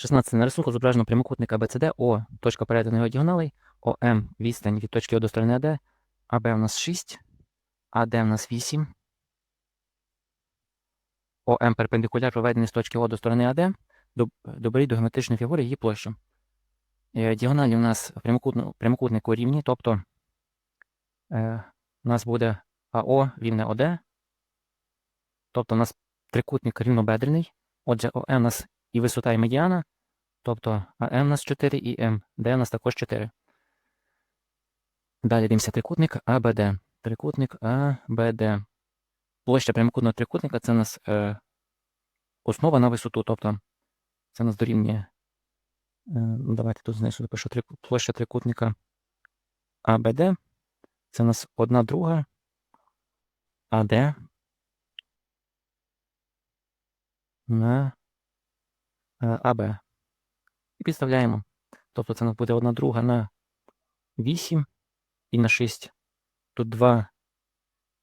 16 на рисунку зображено прямокутник ABCD, О, точка перетину діагоналей, ОМ, відстань від точки О до сторони АД, АБ у нас 6, АД у нас 8, ОМ перпендикуляр проведений з точки О до сторони АД, Доб- доберіть до геометричної фігури її площу. Е, Діагоналі у нас прямокутнику рівні, тобто е, у нас буде АО рівне ОД, тобто у нас трикутник рівнобедрений, отже, ОМ у нас і висота, і медіана, тобто АМ у нас 4 і МД у нас також 4. Далі дивимося трикутник АБД. Трикутник АБД. Площа прямокутного трикутника це у нас е, основа на висоту, тобто це у нас дорівнює. Е, ну, давайте тут знизу напишу площа трикутника АБД. Це у нас одна друга АД на АБ. І підставляємо. Тобто це буде одна друга на 8 і на 6. Тут 2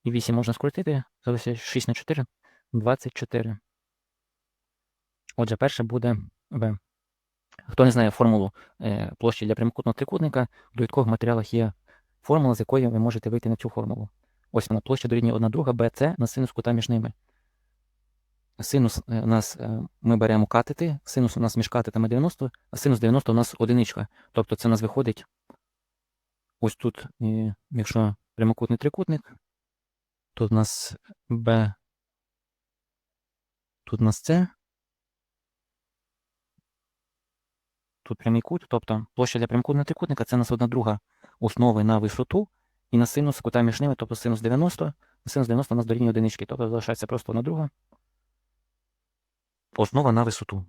і 8 можна скоротити. Залишиться 6 на 4 24. Отже, перше буде В. Хто не знає формулу е, площі для прямокутного трикутника, в довідкових матеріалах є формула, з якої ви можете вийти на цю формулу. Ось вона площа дорівнює 1 друга BC на синус кута між ними. Синус е, у нас е, ми беремо катети, синус у нас між катетами 90, а синус 90 у нас одиничка. Тобто це у нас виходить ось тут, якщо прямокутний трикутник, тут у нас B, тут у нас С, тут прямий кут, тобто площа для прямокутного трикутника це у нас одна друга основи на висоту і на синус кута між ними, тобто синус 90, синус 90 у нас дорівнює одинички, тобто залишається просто одна друга. Основа на висоту.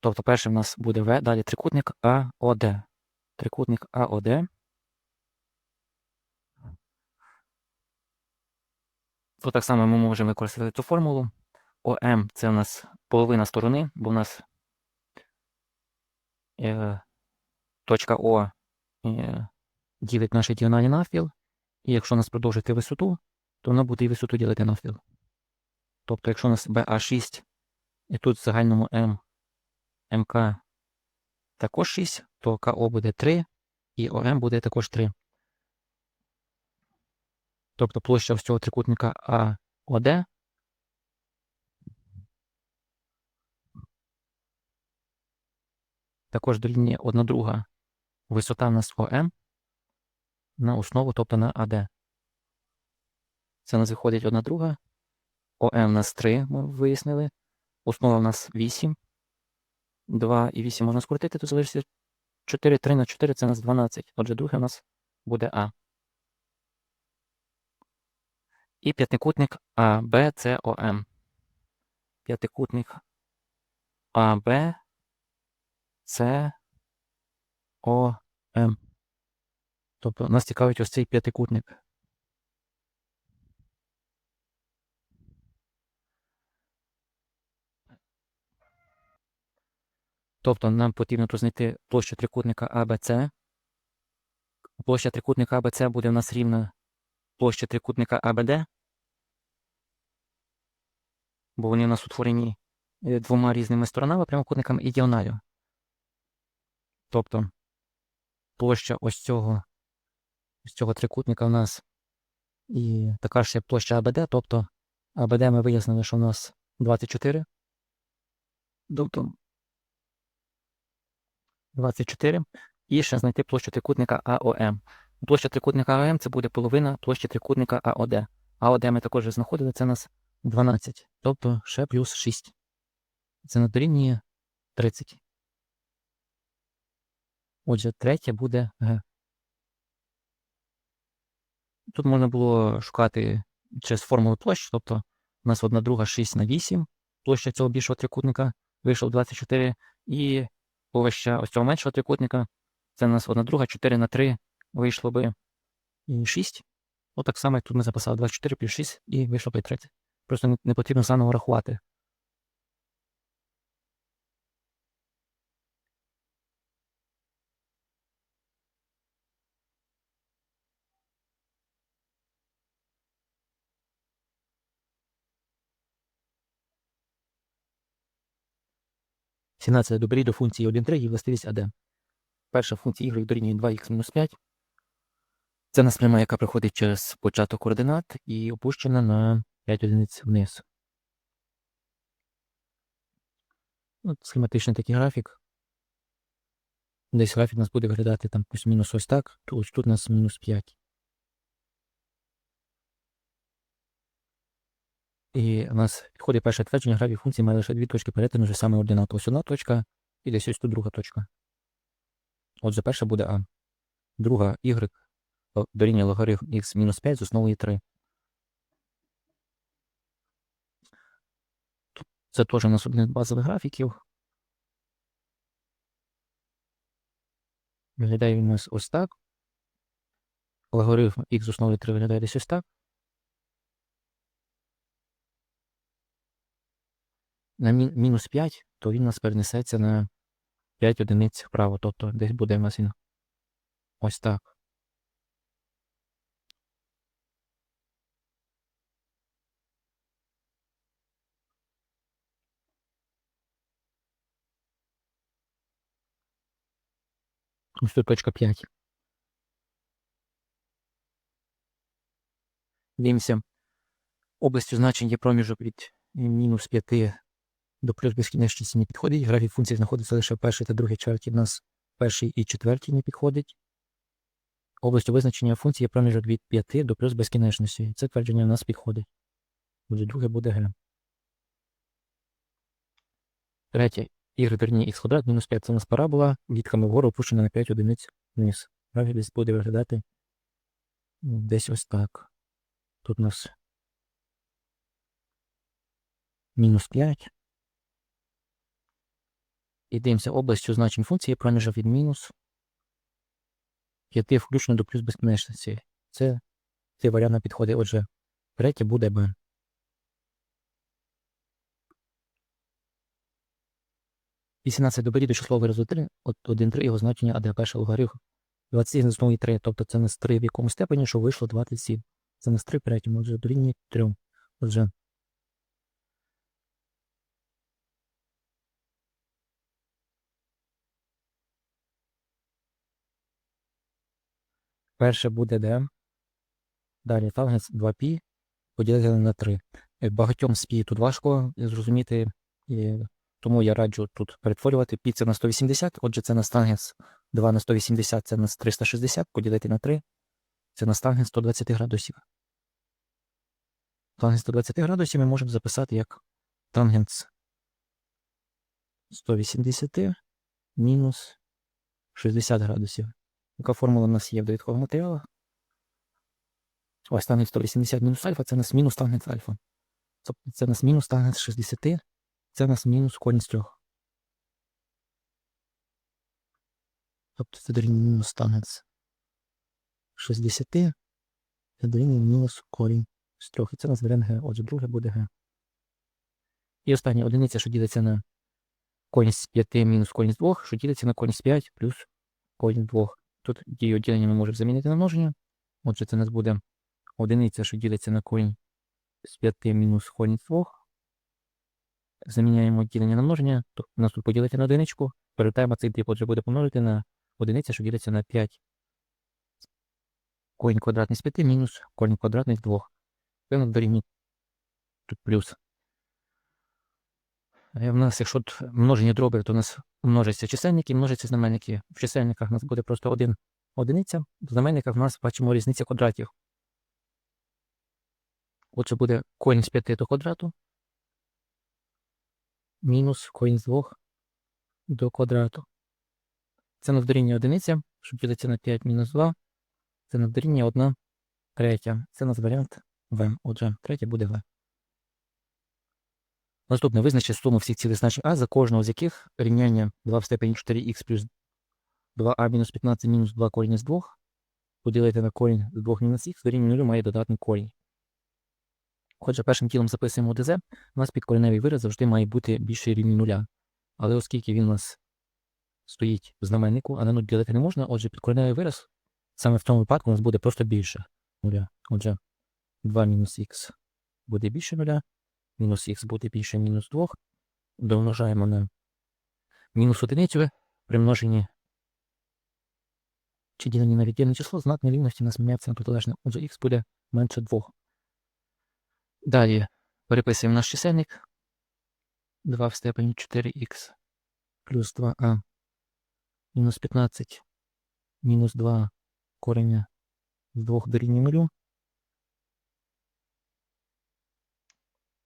Тобто перший в нас буде В, далі трикутник АОД. Трикутник АОД. Тут так само ми можемо використати цю формулу. ОМ це у нас половина сторони, бо у нас е, точка О е, ділить наші діагоналі навпіл. І якщо у нас продовжити висоту, то вона буде і висоту ділити навпіл. Тобто, якщо у нас BA6, і тут в загальному М, МК також 6, то КО буде 3, і ОМ буде також 3. Тобто площа цього трикутника АОД також дорівнює 1 друга висота в нас ОМ на основу, тобто на АД. Це у нас виходить 1 друга. ОМ у нас 3, ми вияснили. Основа у нас 8. 2 і 8 можна скоротити, то залишиться 4, 3 на 4 це у нас 12. Отже, друге у нас буде А. І п'ятикутник АБЦОМ. П'ятикутник АБ С О М. Тобто нас цікавить ось цей п'ятикутник. Тобто нам потрібно тут знайти площу трикутника АБЦ. Площа трикутника АБЦ буде у нас рівна площі трикутника АБД. Бо вони у нас утворені е, двома різними сторонами, прямокутниками і діагоналю. Тобто площа ось цього, ось цього трикутника у нас і така ж є площа АБД, тобто АБД ми вияснили, що у нас 24. Тобто 24. І ще знайти площу трикутника АОМ. Площа трикутника АОМ це буде половина площі трикутника АОД. АОД ми також знаходили, це у нас 12. Тобто ще плюс 6. Це на дорівнює 30. Отже, третє буде Г. Тут можна було шукати через формулу площ, тобто у нас одна друга 6 на 8, площа цього більшого трикутника вийшов 24, і площа ось цього меншого трикутника, це у нас одна друга 4 на 3 вийшло би і 6. Отак само, як тут ми записали 24 плюс 6 і вийшло би 30. Просто не- потрібно заново рахувати. 17 добері до функції 1,3 і властивість АД. Перша функція y дорівнює 2х-5. Це у нас пряма, яка проходить через початок координат і опущена на 5 одиниць вниз. От схематичний такий графік. Десь графік у нас буде виглядати там плюс-мінус ось так, то ось тут у нас мінус 5. І у нас підходить перше твердження графік функції має лише дві точки перетину, вже саме ординату. Ось одна точка і десь ось тут друга точка. Отже, перша буде А. Друга y дорівнює логарифм х мінус 5 з основою 3. Це теж у нас один з базових графіків. Виглядає він у нас ось так. Логарифм х з основою 3 виглядає десь ось так. На мі- мінус 5, то він у нас перенесеться на 5 одиниць вправо. Тобто десь буде у нас він ось так. Ось тут точка 5. Дивимося. Областю значень є проміжок від мінус 5 до плюс безкінечності не підходить. Графік функції знаходиться лише в першій та другій чверті. У нас першій і четвертій не підходить. Областю визначення функції є проміжок від 5 до плюс безкінечності. Це твердження у нас підходить. Буде друге буде Г. Третє. Y дорівнює х квадрат мінус 5. Це у нас парабола, відками вгору опущена на 5 одиниць вниз. Графік десь буде виглядати десь ось так. Тут у нас мінус 5. І дивимося областю значень функції проміжок від мінус 5 включно до плюс безкінечності. Це цей варіант підходить. Отже, третє буде Б. Вісімнадцять добері до числового виразу 3, от 1, 3, його значення АД перший логарифм 27 з основі 3, тобто це не з 3 в якому степені, що вийшло 27. Це не з 3 в третьому, отже, дорівнює 3. Отже, Перше буде де? Далі тангенс 2π поділити на 3. Е, багатьом з пі тут важко зрозуміти, і тому я раджу тут перетворювати пі це на 180, отже, це на тангенс 2 на 180 це на 360, поділити на 3. Це на тангенс 120 градусів. Тангенс 120 градусів ми можемо записати як тангенс 180 мінус 60 градусів. Яка формула у нас є в довідкових матеріалах? Ось тангенс 180 мінус альфа, це нас мінус тангенс альфа. Тобто це у нас мінус тангенс 60, це у нас мінус корінь з 3. Тобто це дорівнює мінус тангенс 60, це дорівнює мінус корінь з 3. І це у нас варіант Г. Отже, друге буде Г. І остання одиниця, що ділиться на корінь з 5 мінус корінь з 2, що ділиться на корінь з 5 плюс корінь з 2. Тут дію ділення ми можемо замінити на множення. Отже, це у нас буде одиниця, що ділиться на корінь з 5 мінус корінь з 2. Заміняємо ділення на множення, то у нас тут поділити на одиничку. Перевертаємо цей дріб, отже, буде помножити на одиниця, що ділиться на 5. Корінь квадратний з 5 мінус корінь квадратний з 2. Це у нас дорівнює тут плюс. Е, В нас, якщо множення дроби, то у нас множаться чисельники, множаться знаменники. В чисельниках у нас буде просто один одиниця, в знаменниках в нас бачимо різниця квадратів. Отже, буде корінь з 5 до квадрату мінус корінь з 2 до квадрату. Це на дорівнює одиниця, що ділиться на 5 мінус 2. Це на дорівнює 1 третя. Це у нас варіант В. Отже, третє буде В. Наступне визначить суму всіх цілих значень А, за кожного з яких рівняння 2 в степені 4х плюс 2а мінус 15 мінус 2 корінь з 2 поділити на корінь з 2 мінус х, дорівнює 0 має додатний корінь. Отже, першим тілом записуємо ДЗ, у нас підкореневий вираз завжди має бути більше рівні нуля. Але оскільки він у нас стоїть в знаменнику, а на 0 ділити не можна, отже, підкореневий вираз саме в цьому випадку у нас буде просто більше нуля. Отже, 2 мінус х буде більше нуля, мінус х буде більше мінус 2, домножаємо на мінус одиницю при множенні чи діленні на віддільне число, знак нерівності нас міняється на протилежне. Отже, х буде менше 2. Далі переписуємо наш чисельник. 2 в степені 4х плюс 2а мінус 15 мінус 2 кореня з 2 дорівнює 0.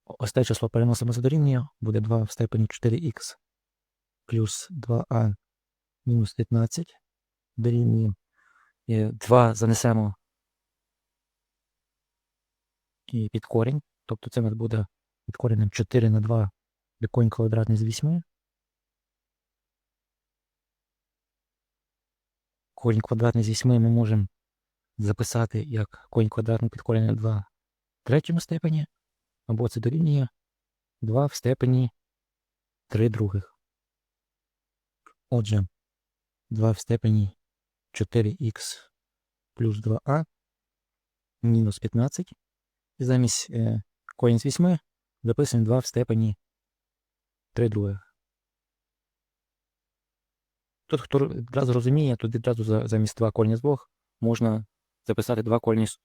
Ось те число переносимо за дорівнює, буде 2 в степені 4х плюс 2а мінус 15 дорівнює 2 занесемо і під корінь, тобто це у нас буде під коренем 4 на 2 де корінь квадратний з 8. Корінь квадратний з 8 ми можемо записати як корінь квадратний під коренем 2 в третьому степені, або це дорівнює 2 в степені 3 других. Отже, 2 в степені 4х плюс 2а мінус 15. І замість е, корінь з 8 записуємо 2 в степені 3 других. Тут, хто одразу розуміє, тут відразу замість 2 коріння з 2 можна записати 2 коріння з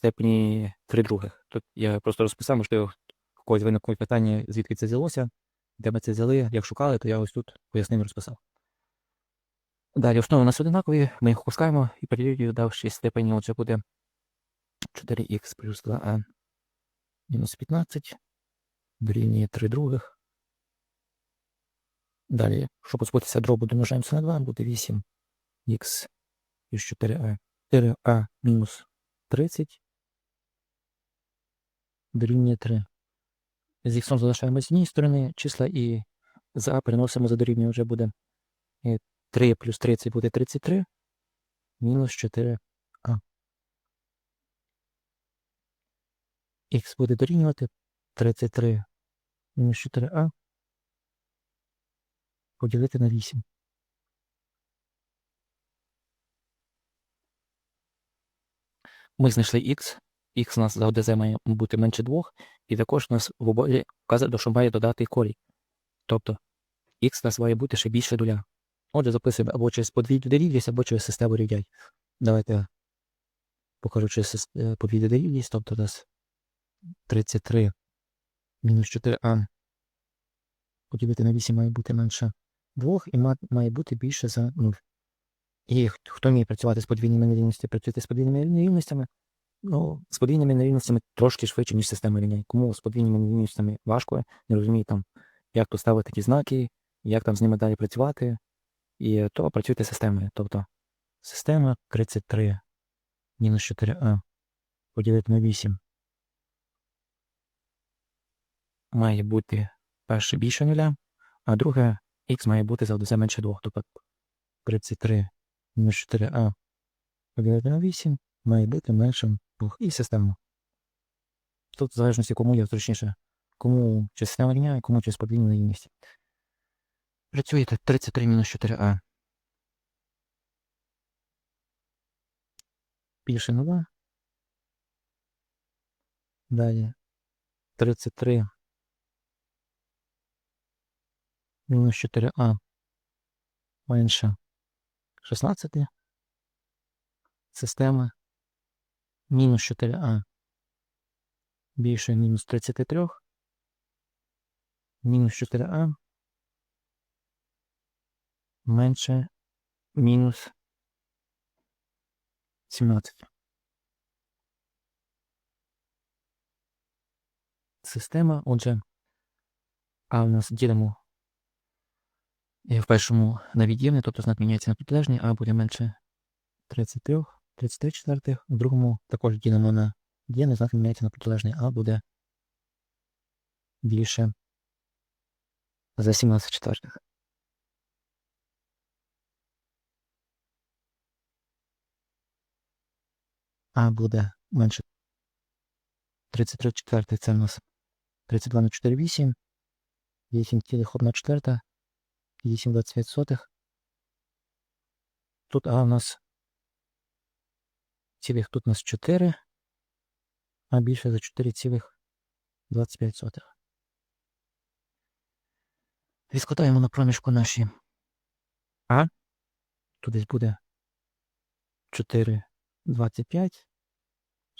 степені 3 других. Тут я просто розписав, можливо, в когось виникло питання, звідки це взялося, де ми це взяли, як шукали, то я ось тут пояснив і розписав. Далі основи у нас одинакові, ми їх опускаємо і перевірюю, давши степені, отже буде 4х плюс 2а мінус 15 дорівнює 3 других. Далі, щоб позбутися дробу, домножаємося на 2, буде 8х плюс 4а. 4а мінус 30 дорівнює 3. З х залишаємо з однієї сторони числа і за а переносимо за дорівнює вже буде 3 плюс 30 буде 33, мінус 4а. Х буде дорівнювати 33 мінус 4а поділити на 8. Ми знайшли х. Х у нас за ОДЗ має бути менше 2, і також у нас в обоє вказано, що має додати корінь. Тобто х у нас має бути ще більше нуля. Отже, записуємо або через подвійну дорівність, або через систему рівнянь. Давайте покажу через е, подвійну дорівність, тобто у нас 33 мінус 4а поділити на 8 має бути менше 2 і має бути більше за 0. І хто вміє працювати з подвійними нерівностями, працюйте з подвійними нерівностями. Ну, з подвійними нерівностями трошки швидше, ніж система рівнянь. Кому з подвійними нерівностями важко, не розуміє там, як тут ставити ті знаки, як там з ними далі працювати. І то працюйте системою. Тобто система 33 мінус 4а поділити на 8 має бути перше більше нуля, а друге х має бути за менше 2. Тобто 33 мінус 4а поділити на 8 має бути меншим 2. І система. Тут в залежності, кому є зручніше. Кому через система рівня, кому через подвійну нерівність. Працюєте 33 мінус 4а. Більше нуля. Далі 33 мінус 4а менше 16. Система мінус 4а більше мінус 33. Мінус 4а менше мінус 17. Система, отже, а у нас ділимо в першому на від'ємне, тобто знак міняється на протилежний, а буде менше 33, 33 четвертих, в другому також ділимо на від'ємне, знак міняється на протилежний, а буде більше за 17 четвертих. А буде менше 33 четвертих, це в нас 32 на 4, 8, 8 цілих 1 четверта, 8 25 сотих. Тут А у нас цілих тут у нас 4, а більше за 4 цілих 25 сотих. Відскладаємо на проміжку наші А. Тут десь буде 4, 25.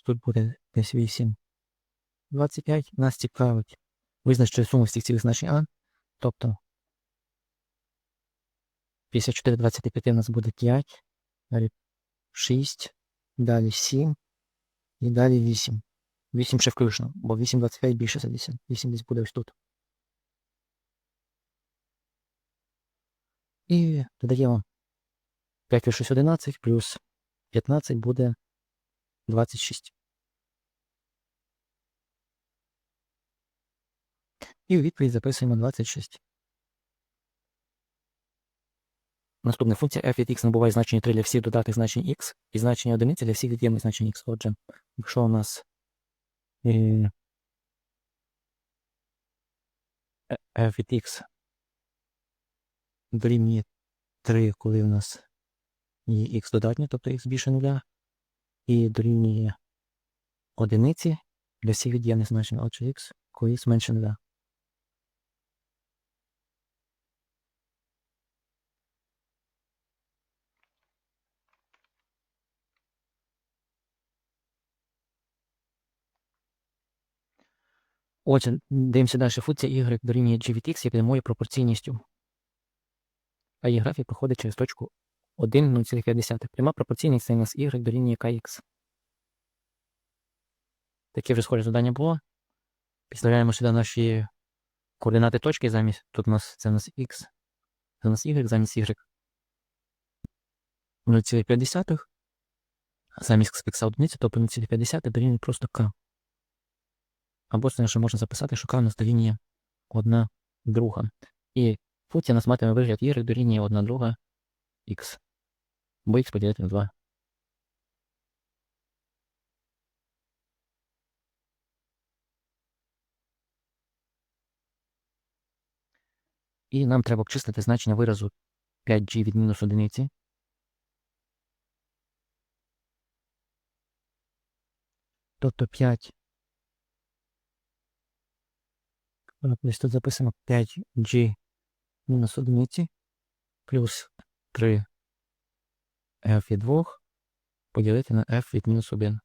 Тут буде десь 8, 25. Нас цікавить визначити суму всіх цілих значень А. Тобто 54, 25 у нас буде 5, далі 6, далі 7 і далі 8. 8 ще включно, бо 8, 25 більше за 10. 8 десь буде ось тут. І додаємо 5 плюс 6 11 плюс 15 буде 26. І у відповідь записуємо 26. Наступна функція f від x набуває значення 3 для всіх додатих значень x і значення 1 для всіх від'ємних значень x. Отже, якщо у нас е, е, f від x дорівнює 3, коли у нас є x додатнє, тобто x більше нуля, і дорівнює одиниці для всіх від'ємних значень, отже x, коли x менше нуля. Отже, дивимося далі. Функція y дорівнює g від x є прямою пропорційністю. А її графік проходить через точку 1, 0,5. Пряма пропорційність це у нас y дорівнює kx. Таке вже схоже завдання було. Підставляємо сюди наші координати точки замість. Тут у нас це у нас x, це у нас y замість y. 0,5. Замість x одиниці, тобто 0,5 дорівнює просто k. Або це ще можна записати, у нас дорівнює 1 друга. І функція нас матиме вигляд y дорівнює 1 друга x. Бо x поділити на 2. І нам треба обчислити значення виразу 5g від мінус одиниці. Тобто 5 Десь тут записано 5G мінус одиниці плюс 3 f від 2 поділити на f від мінус 1.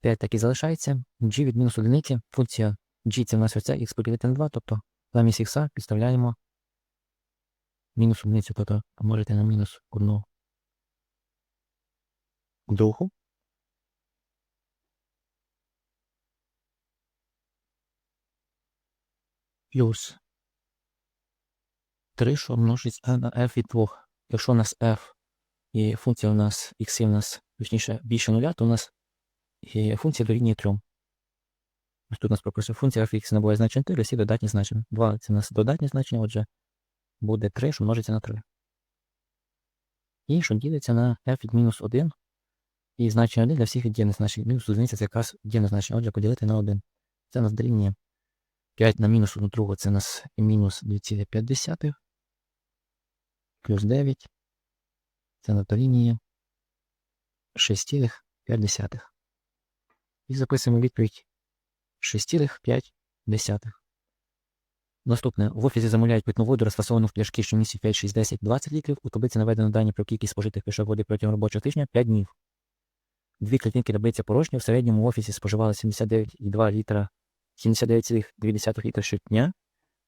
5 так і залишається. G від мінус одиниці. Функція G це в нас оця x поділити на 2, тобто замість x підставляємо мінус одиницю, тобто помножити на мінус 1 другу. Плюс 3, що множиться на f від 2. Якщо у нас f і функція у нас x у нас точніше більше нуля, то у нас і функція дорівнює 3. Ось тут у нас прописує функція f x набуває значення 3, всі додатні значення. 2 це у нас додатні значення, отже, буде 3, що множиться на 3. І що ділиться на f від мінус 1. І значення 1 для всіх віддільних значень. Мінус одиниця це якраз віддільне значення, отже, поділити на 1. Це у нас дорівнює 5 на мінус 1 другу це у нас мінус 2,5 плюс 9. Це на лінії 6,5. І записуємо відповідь 6,5. Наступне. В офісі замовляють питну воду, розфасовану в пляшки, що містять 5, 6, 10, 20 літрів. У таблиці наведено дані про кількість спожитих пляшок води протягом робочого тижня 5 днів. Дві клітинки таблиці порожні. В середньому в офісі споживали 79,2 літра 79,2 літра щодня,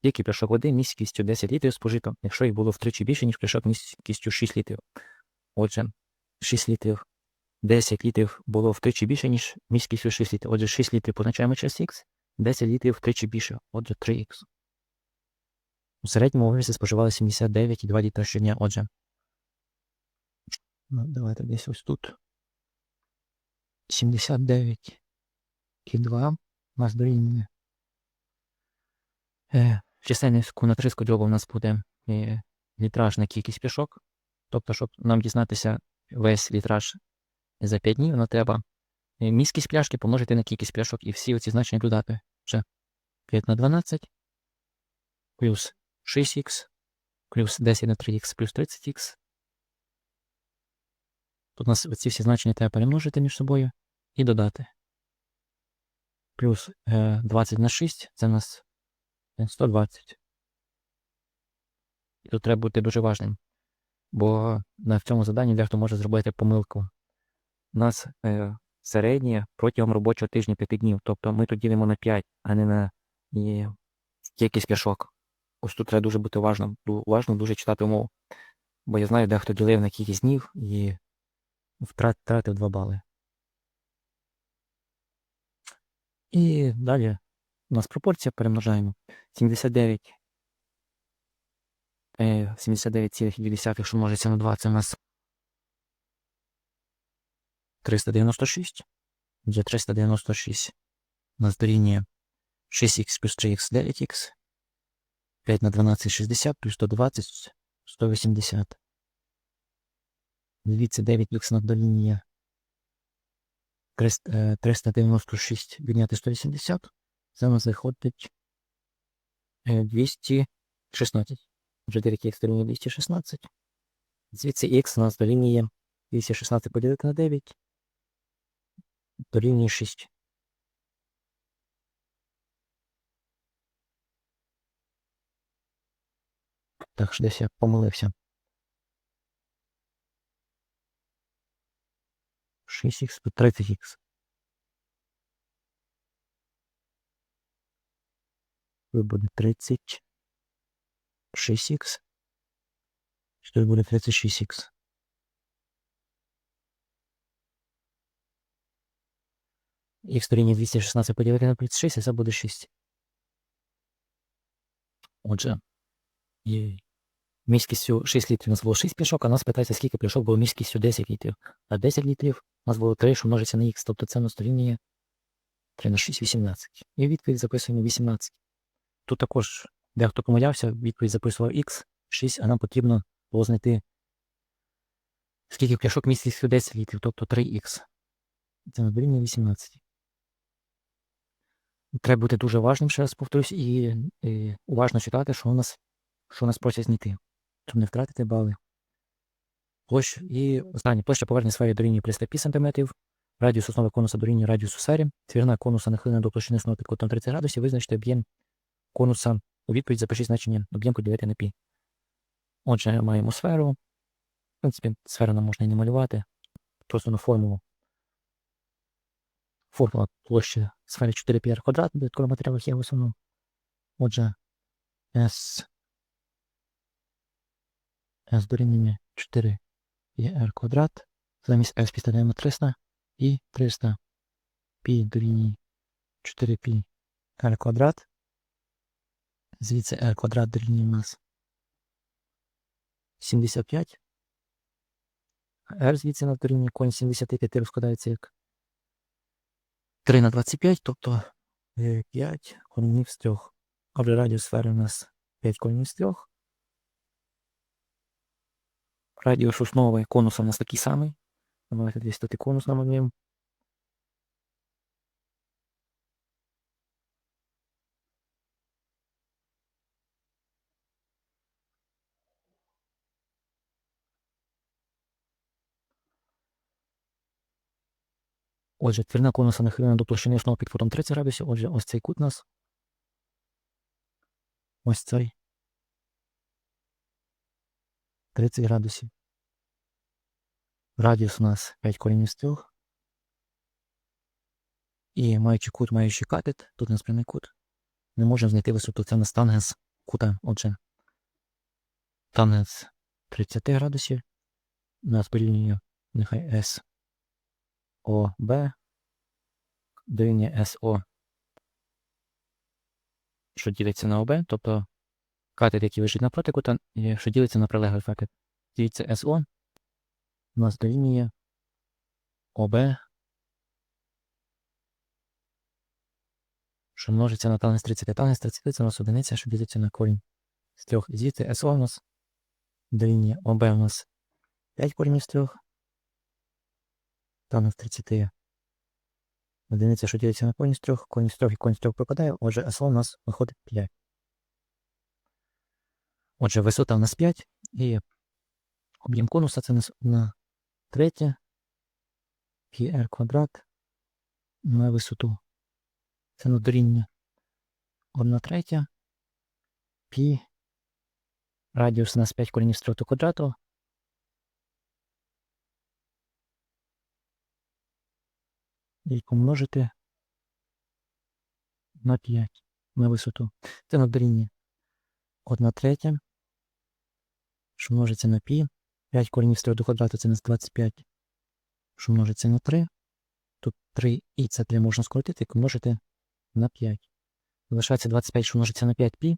тільки пляшок води місткістю 10 літрів спожито, якщо їх було втричі більше, ніж пляшок місткістю 6 літрів. Отже, 6 літрів, 10 літрів було втричі більше, ніж місткістю 6 літрів. Отже, 6 літрів позначаємо через х, 10 літрів втричі більше, отже, 3х. У середньому офісі споживали 79,2 літра щодня, отже. Ну, давайте десь ось тут. 79,2 у нас дорівнює. Е, чисельнику на 3 скодьоба у нас буде е, літражна кількість пішок. Тобто, щоб нам дізнатися весь літраж за 5 днів, нам треба е, міськість пляшки помножити на кількість пляшок і всі оці значення додати. Вже 5 на 12 плюс 6х, плюс 10 на 3х, плюс 30х. Тут у нас ці всі значення треба перемножити між собою і додати плюс 20 е, на 6, це у нас 120. І тут треба бути дуже важним. Бо в цьому заданні дехто може зробити помилку. У нас е, середнє протягом робочого тижня 5 днів. Тобто ми тут ділимо на 5, а не на і, кількість пляшок. Ось тут треба дуже бути уважним. Уважно дуже читати умову. Бо я знаю, дехто ділив на кількість днів і втратив 2 бали. І далі у нас пропорція перемножаємо. 79. Е, 79,2, що множиться на 2, це у нас 396. Вже 396. У нас дорівнює 6х плюс 3х 9х. 5 на 12 60 плюс 120 180. Звідси 9х на дорівнює 300, 396 відняти 180. Це нас виходить е, 216. Вже 9х дорівнює 216. Звідси х у нас дорівнює 216 поділити на 9. Дорівнює 6. Так що десь я помилився. 6х тут 30х. Тут буде 30. 6х. Чи тут буде 36х? Х дорівнює 216 поділити на 36, і це буде 6. Отже, є міськістю 6 літрів у нас було 6 пляшок, а нас питається, скільки пляшок було міськістю 10 літрів. А 10 літрів у нас було 3, що множиться на х, тобто це у нас дорівнює 3 на 6, 18. І відповідь записуємо 18. Тут також дехто помилявся, відповідь записував х, 6, а нам потрібно було знайти, скільки пляшок містістю 10 літрів, тобто 3х. Це на дорівнює 18. Треба бути дуже уважним, ще раз повторюсь, і, і уважно читати, що у нас, що у нас просять знайти, щоб не втратити бали. Площ, і останнє площа поверхні сфери дорівнює 305 см, радіус основи конуса дорівнює радіусу сфери, цвірна конуса нахилена до площини основи під кутом 30 градусів, визначте об'єм конуса. У відповідь запишіть значення об'єм поділити на пі. Отже, маємо сферу. В принципі, сферу нам можна і не малювати. Просто на формулу. Формула площі сфери 4 πr квадрат, додатково матеріалах є в основному. Отже, S, S дорівнює 4 є r квадрат, замість s підставляємо 300 і 300 π дорівнює 4π r квадрат. Звідси r квадрат дорівнює у нас 75. r звідси на дорівнює корінь 75 розкладається як 3 на 25, тобто е, 5 корінів з 3. А радіус сфери у нас 5 корінів з 3. Радіус основи конуса у нас такий самий. Давайте десь тут і конус намалюємо. Отже, твірна конуса нахилена до площини основи під кутом 30 градусів. Отже, ось цей кут у нас. Ось цей. 30 градусів. Радіус у нас 5 корінів з 3. І маючи кут, маючи катет, тут нас кут. Не можемо знайти висоту. Це у нас тангенс кута. Отже, тангенс 30 градусів. У нас порівнює нехай S. ОБ дорівнює СО, що ділиться на ОБ, тобто катет, який лежить напроти кута, і що ділиться на прилеглий катет. Дивіться СО у нас дорівнює ОБ, що множиться на тангенс 30. Тангенс 30 це у нас одиниця, що ділиться на корінь з трьох. Звідти СО у нас дорівнює ОБ у нас 5 корінів з трьох. Тангенс 30 Одиниця, що ділиться на коні з трьох, коні з трьох і коні з трьох пропадає, отже, СО у нас виходить 5. Отже, висота у нас 5 і об'єм конуса це у нас 1 третя πr квадрат на висоту. Це на дорівнює 1 третя пі. Радіус у нас 5 коренів з трьох до квадрату. І помножити на 5 на висоту. Це на дорівнює 1 третя, що множиться на пі. 5 коренів з 3 до квадрату це у нас 25, що множиться на 3. Тут 3 і це 3 можна скоротити і помножити на 5. Залишається 25, що множиться на 5 пі.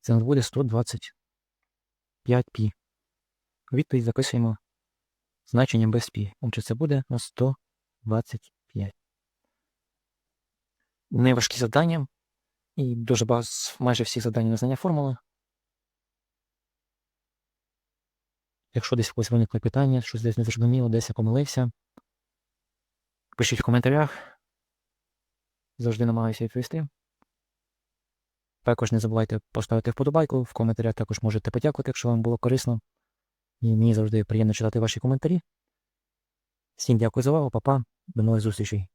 Це у нас буде 125 пі. Відповідь записуємо значенням без пі. Отже, це буде на 125. Неважкі завдання. І дуже багато майже всі завдання на знання формули. Якщо десь в когось виникли питання, щось десь не зрозуміло, десь я помилився, пишіть в коментарях. Завжди намагаюся відповісти. Також не забувайте поставити вподобайку. В коментарях також можете подякувати, якщо вам було корисно. І мені завжди приємно читати ваші коментарі. Всім дякую за увагу, папа. До нових зустрічей.